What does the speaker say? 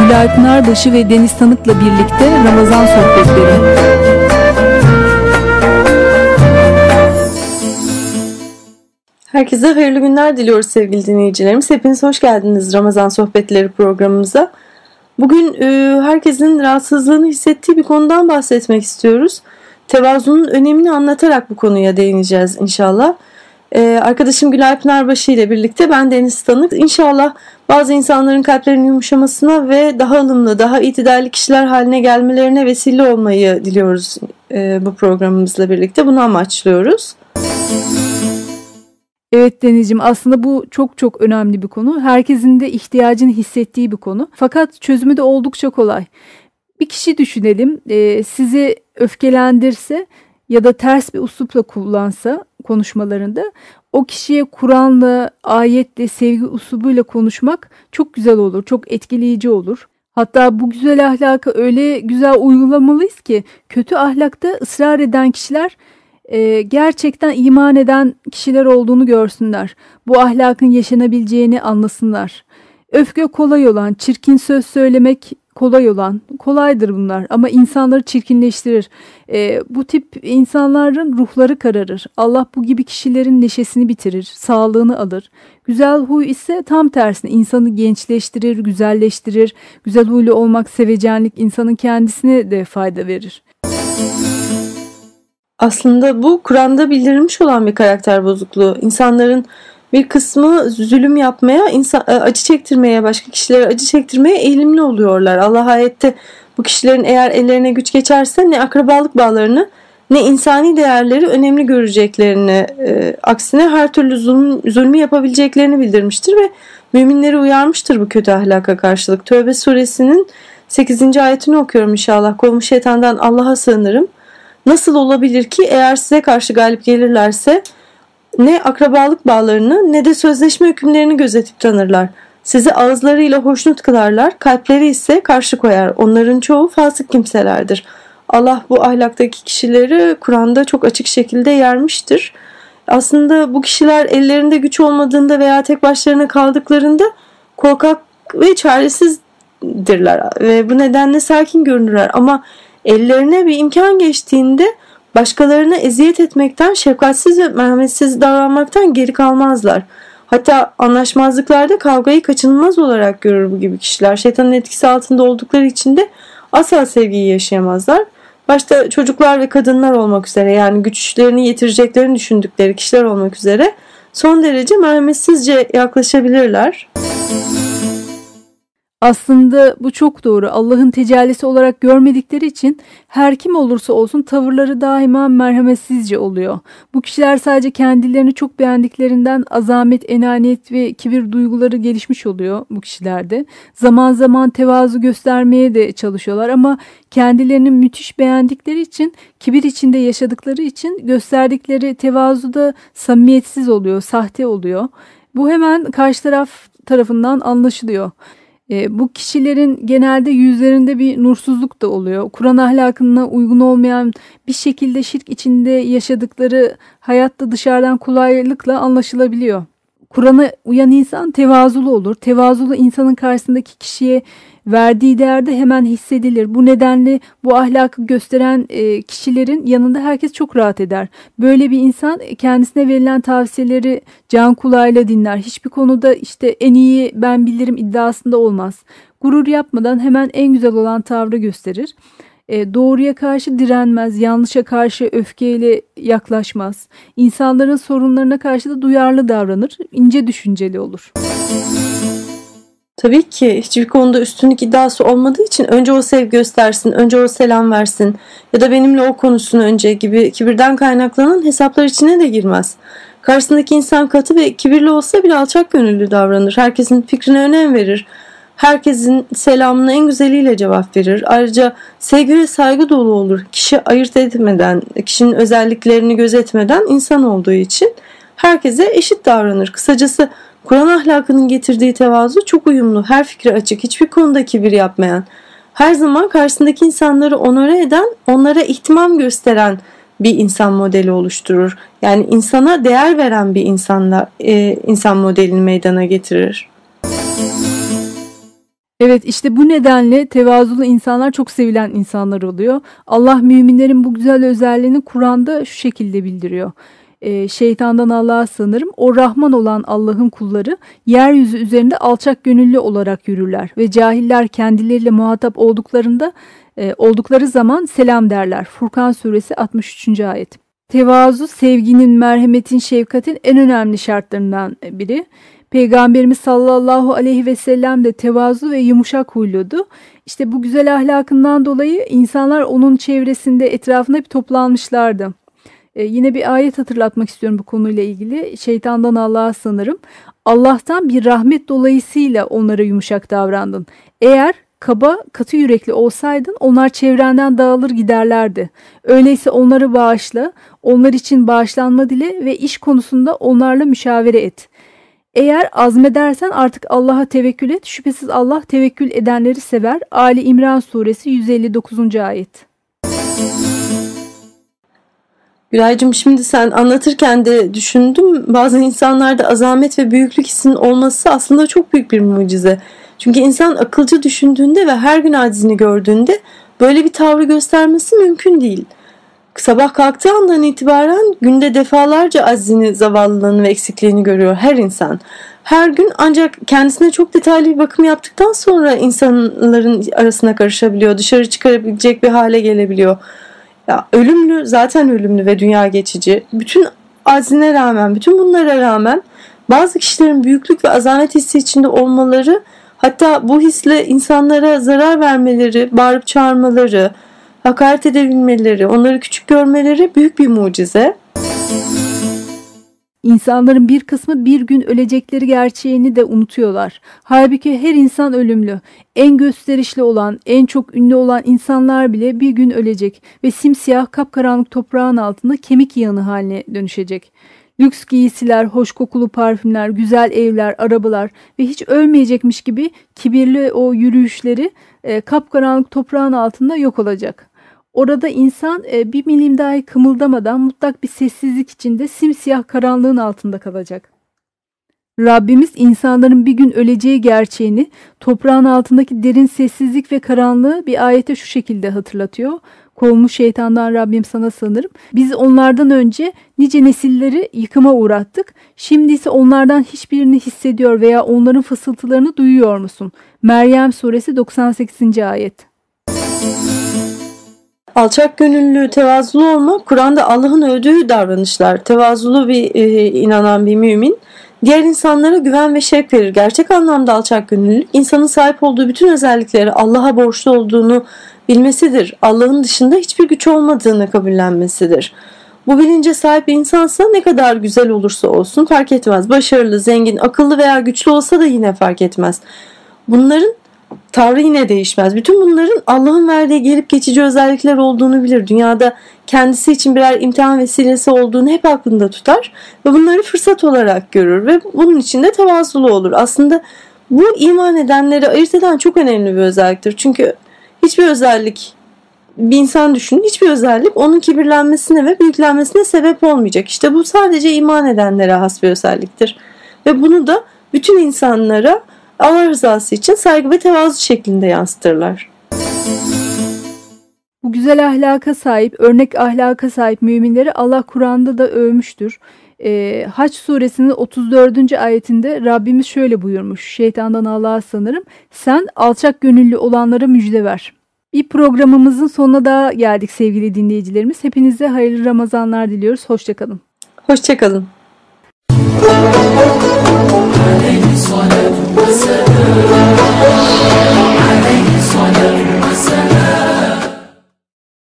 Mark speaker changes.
Speaker 1: Gülay Pınarbaşı ve Deniz Tanık'la birlikte Ramazan Sohbetleri.
Speaker 2: Herkese hayırlı günler diliyoruz sevgili dinleyicilerimiz. Hepiniz hoş geldiniz Ramazan Sohbetleri programımıza. Bugün e, herkesin rahatsızlığını hissettiği bir konudan bahsetmek istiyoruz. Tevazunun önemini anlatarak bu konuya değineceğiz inşallah. E, arkadaşım Gülay Pınarbaşı ile birlikte ben Deniz Tanık. İnşallah bazı insanların kalplerinin yumuşamasına ve daha ılımlı, daha itidalli kişiler haline gelmelerine vesile olmayı diliyoruz e, bu programımızla birlikte. Bunu amaçlıyoruz.
Speaker 1: Evet Deniz'ciğim aslında bu çok çok önemli bir konu. Herkesin de ihtiyacını hissettiği bir konu. Fakat çözümü de oldukça kolay. Bir kişi düşünelim e, sizi öfkelendirse ya da ters bir uslupla kullansa konuşmalarında o kişiye Kur'an'la, ayetle, sevgi uslubuyla konuşmak çok güzel olur, çok etkileyici olur. Hatta bu güzel ahlakı öyle güzel uygulamalıyız ki kötü ahlakta ısrar eden kişiler e, gerçekten iman eden kişiler olduğunu görsünler. Bu ahlakın yaşanabileceğini anlasınlar. Öfke kolay olan, çirkin söz söylemek kolay olan, kolaydır bunlar ama insanları çirkinleştirir. E, bu tip insanların ruhları kararır. Allah bu gibi kişilerin neşesini bitirir, sağlığını alır. Güzel huy ise tam tersine insanı gençleştirir, güzelleştirir. Güzel huylu olmak, sevecenlik insanın kendisine de fayda verir.
Speaker 2: Aslında bu Kur'an'da bildirilmiş olan bir karakter bozukluğu. İnsanların bir kısmı zulüm yapmaya, insan, e, acı çektirmeye, başka kişilere acı çektirmeye eğilimli oluyorlar. Allah ayette bu kişilerin eğer ellerine güç geçerse ne akrabalık bağlarını ne insani değerleri önemli göreceklerini, e, aksine her türlü zulüm, zulmü yapabileceklerini bildirmiştir ve müminleri uyarmıştır bu kötü ahlaka karşılık. Tövbe suresinin 8. ayetini okuyorum inşallah. Kovmuş şeytandan Allah'a sığınırım. Nasıl olabilir ki eğer size karşı galip gelirlerse ne akrabalık bağlarını ne de sözleşme hükümlerini gözetip tanırlar. Sizi ağızlarıyla hoşnut kılarlar, kalpleri ise karşı koyar. Onların çoğu fasık kimselerdir. Allah bu ahlaktaki kişileri Kur'an'da çok açık şekilde yermiştir. Aslında bu kişiler ellerinde güç olmadığında veya tek başlarına kaldıklarında korkak ve çaresizdirler ve bu nedenle sakin görünürler ama ellerine bir imkan geçtiğinde başkalarına eziyet etmekten, şefkatsiz ve merhametsiz davranmaktan geri kalmazlar. Hatta anlaşmazlıklarda kavgayı kaçınılmaz olarak görür bu gibi kişiler. Şeytanın etkisi altında oldukları için de asla sevgiyi yaşayamazlar. Başta çocuklar ve kadınlar olmak üzere yani güçlerini yitireceklerini düşündükleri kişiler olmak üzere son derece merhametsizce yaklaşabilirler.
Speaker 1: Aslında bu çok doğru. Allah'ın tecellisi olarak görmedikleri için her kim olursa olsun tavırları daima merhametsizce oluyor. Bu kişiler sadece kendilerini çok beğendiklerinden azamet, enaniyet ve kibir duyguları gelişmiş oluyor bu kişilerde. Zaman zaman tevazu göstermeye de çalışıyorlar ama kendilerini müthiş beğendikleri için, kibir içinde yaşadıkları için gösterdikleri tevazu da samimiyetsiz oluyor, sahte oluyor. Bu hemen karşı taraf tarafından anlaşılıyor. E, bu kişilerin genelde yüzlerinde bir nursuzluk da oluyor. Kur'an ahlakına uygun olmayan bir şekilde şirk içinde yaşadıkları hayatta dışarıdan kolaylıkla anlaşılabiliyor. Kur'an'a uyan insan tevazulu olur. Tevazulu insanın karşısındaki kişiye verdiği değerde hemen hissedilir. Bu nedenle bu ahlakı gösteren e, kişilerin yanında herkes çok rahat eder. Böyle bir insan kendisine verilen tavsiyeleri can kulağıyla dinler. Hiçbir konuda işte en iyi ben bilirim iddiasında olmaz. Gurur yapmadan hemen en güzel olan tavrı gösterir. E, doğruya karşı direnmez, yanlışa karşı öfkeyle yaklaşmaz. İnsanların sorunlarına karşı da duyarlı davranır, ince düşünceli olur.
Speaker 2: Tabii ki hiçbir konuda üstünlük iddiası olmadığı için önce o sev göstersin, önce o selam versin ya da benimle o konuşsun önce gibi kibirden kaynaklanan hesaplar içine de girmez. Karşısındaki insan katı ve kibirli olsa bile alçak gönüllü davranır. Herkesin fikrine önem verir. Herkesin selamına en güzeliyle cevap verir. Ayrıca sevgi ve saygı dolu olur. Kişi ayırt etmeden, kişinin özelliklerini gözetmeden insan olduğu için herkese eşit davranır. Kısacası Kur'an ahlakının getirdiği tevazu çok uyumlu, her fikre açık, hiçbir konuda kibir yapmayan, her zaman karşısındaki insanları onore eden, onlara ihtimam gösteren bir insan modeli oluşturur. Yani insana değer veren bir insanla e, insan modelini meydana getirir.
Speaker 1: Evet işte bu nedenle tevazulu insanlar çok sevilen insanlar oluyor. Allah müminlerin bu güzel özelliğini Kur'an'da şu şekilde bildiriyor. Ee, şeytandan Allah'a sanırım. O Rahman olan Allah'ın kulları yeryüzü üzerinde alçak gönüllü olarak yürürler ve cahiller kendileriyle muhatap olduklarında e, oldukları zaman selam derler. Furkan suresi 63. ayet. Tevazu sevginin, merhametin, şefkatin en önemli şartlarından biri. Peygamberimiz sallallahu aleyhi ve sellem de tevazu ve yumuşak huyludu. İşte bu güzel ahlakından dolayı insanlar onun çevresinde etrafında bir toplanmışlardı. Ee, yine bir ayet hatırlatmak istiyorum bu konuyla ilgili. Şeytandan Allah'a sanırım. Allah'tan bir rahmet dolayısıyla onlara yumuşak davrandın. Eğer kaba, katı yürekli olsaydın onlar çevrenden dağılır giderlerdi. Öyleyse onları bağışla, onlar için bağışlanma dile ve iş konusunda onlarla müşavere et. Eğer azmedersen artık Allah'a tevekkül et. Şüphesiz Allah tevekkül edenleri sever. Ali İmran suresi 159. ayet.
Speaker 2: Gülaycığım şimdi sen anlatırken de düşündüm. Bazı insanlarda azamet ve büyüklük hissinin olması aslında çok büyük bir mucize. Çünkü insan akılcı düşündüğünde ve her gün acizini gördüğünde böyle bir tavrı göstermesi mümkün değil. Sabah kalktığı andan itibaren günde defalarca azini, zavallılığını ve eksikliğini görüyor her insan. Her gün ancak kendisine çok detaylı bir bakım yaptıktan sonra insanların arasına karışabiliyor, dışarı çıkarabilecek bir hale gelebiliyor. Ya ölümlü, zaten ölümlü ve dünya geçici. Bütün azine rağmen, bütün bunlara rağmen bazı kişilerin büyüklük ve azamet hissi içinde olmaları, hatta bu hisle insanlara zarar vermeleri, bağırıp çağırmaları, hakaret edebilmeleri, onları küçük görmeleri büyük bir mucize.
Speaker 1: İnsanların bir kısmı bir gün ölecekleri gerçeğini de unutuyorlar. Halbuki her insan ölümlü. En gösterişli olan, en çok ünlü olan insanlar bile bir gün ölecek ve simsiyah kapkaranlık toprağın altında kemik yığını haline dönüşecek. Lüks giysiler, hoş kokulu parfümler, güzel evler, arabalar ve hiç ölmeyecekmiş gibi kibirli o yürüyüşleri e, kapkaranlık toprağın altında yok olacak. Orada insan e, bir milim dahi kımıldamadan mutlak bir sessizlik içinde simsiyah karanlığın altında kalacak. Rabbimiz insanların bir gün öleceği gerçeğini toprağın altındaki derin sessizlik ve karanlığı bir ayete şu şekilde hatırlatıyor. Kovmuş şeytandan Rabbim sana sanırım. Biz onlardan önce nice nesilleri yıkıma uğrattık. Şimdi ise onlardan hiçbirini hissediyor veya onların fısıltılarını duyuyor musun? Meryem suresi 98. ayet.
Speaker 2: Alçak gönüllü, tevazulu olmak Kur'an'da Allah'ın övdüğü davranışlar. Tevazulu bir e, inanan bir mümin diğer insanlara güven ve şevk verir. Gerçek anlamda alçak gönüllü insanın sahip olduğu bütün özellikleri Allah'a borçlu olduğunu bilmesidir. Allah'ın dışında hiçbir güç olmadığını kabullenmesidir. Bu bilince sahip insansa ne kadar güzel olursa olsun fark etmez. Başarılı, zengin, akıllı veya güçlü olsa da yine fark etmez. Bunların tavrı yine değişmez. Bütün bunların Allah'ın verdiği gelip geçici özellikler olduğunu bilir. Dünyada kendisi için birer imtihan vesilesi olduğunu hep aklında tutar ve bunları fırsat olarak görür ve bunun için de tevazulu olur. Aslında bu iman edenleri ayırt eden çok önemli bir özelliktir. Çünkü hiçbir özellik bir insan düşünün hiçbir özellik onun kibirlenmesine ve büyüklenmesine sebep olmayacak. İşte bu sadece iman edenlere has bir özelliktir. Ve bunu da bütün insanlara Allah rızası için saygı ve tevazu şeklinde yansıtırlar.
Speaker 1: Bu güzel ahlaka sahip, örnek ahlaka sahip müminleri Allah Kur'an'da da övmüştür. E, Haç suresinin 34. ayetinde Rabbimiz şöyle buyurmuş. Şeytandan Allah'a sanırım. Sen alçak gönüllü olanlara müjde ver. Bir programımızın sonuna da geldik sevgili dinleyicilerimiz. Hepinize hayırlı Ramazanlar diliyoruz. Hoşçakalın.
Speaker 2: Hoşçakalın. Música